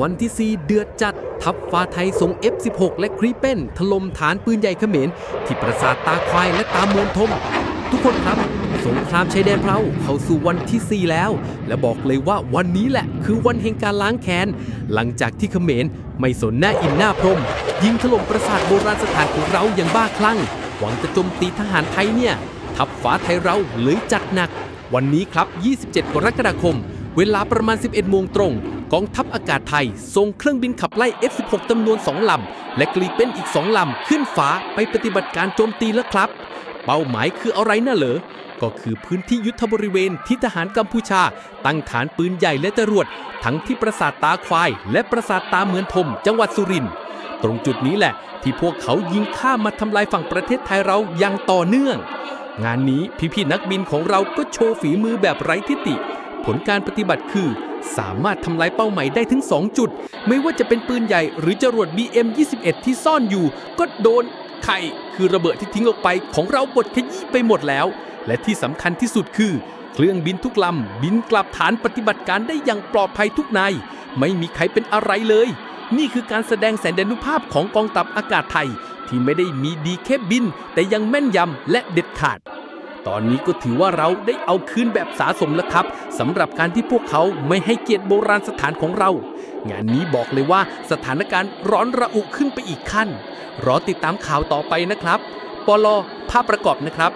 วันที่ 4 เดือดจัด ทัพฟ้าไทยส่ง F16 และครีเป้น ถล่มฐานปืนใหญ่เขมร ที่ปราสาทตาควายและตามวนทม ทุกคนครับ สงครามชายแดนเราเข้าสู่วันที่ 4 แล้ว และบอกเลยว่าวันนี้แหละคือวันแห่งการล้างแค้น หลังจากที่เขมรไม่สนหน้าอินหน้าพรหมยิงถล่มปราสาทโบราณสถานของเราอย่างบ้าคลั่ง หวังจะโจมตีทหารไทยเนี่ย ทัพฟ้าไทยเราเลยจัดหนัก วันนี้ครับ 27 กรกฎาคม เวลาประมาณ 11 โมงตรง กองทัพอากาศไทยส่งเครื่องบินขับไล่ F16 จำนวน 2 ลำ และกรีเป็นอีก 2 ลำ ขึ้นฟ้าไปปฏิบัติการโจมตีแล้วครับ เป้าหมายคืออะไรน่ะเหรอ ก็คือพื้นที่ยุทธบริเวณที่ทหารกัมพูชา ตั้งฐานปืนใหญ่และจรวด ทั้งที่ปราสาทตาควาย และปราสาทตาเหมือนทม จังหวัดสุรินทร์ตรงจุดนี้แหละ ที่พวกเขายิงข้ามมาทำลายฝั่งประเทศไทยเราอย่างต่อเนื่อง งานนี้พี่ๆนักบินของเราก็โชว์ฝีมือแบบไร้ทิฏฐิผลการปฏิบัติคือ สามารถทำลายเป้าหมายได้ถึง 2 จุด ไม่ว่าจะเป็นปืนใหญ่หรือจรวด BM21 ที่ซ่อนอยู่ ก็โดนไข่คือระเบิดที่ทิ้งออกไปของเราบดขยี้ไปหมดแล้ว และที่สำคัญที่สุดคือ เครื่องบินทุกลำบินกลับฐานปฏิบัติการได้อย่างปลอดภัยทุกนายไม่มีใครเป็นอะไรเลย นี่คือการแสดงแสนดนุภาพของกองทัพอากาศไทย ที่ไม่ได้มีดีแค่บิน แต่ยังแม่นยำและเด็ดขาด ตอนนี้ก็ถือว่าเราได้เอาคืนแบบสาสมแล้วครับสำหรับการที่พวกเขาไม่ให้เกียรติโบราณสถานของเรา งานนี้บอกเลยว่าสถานการณ์ร้อนระอุขึ้นไปอีกขั้น รอติดตามข่าวต่อไปนะครับปลอภาพประกอบนะครับ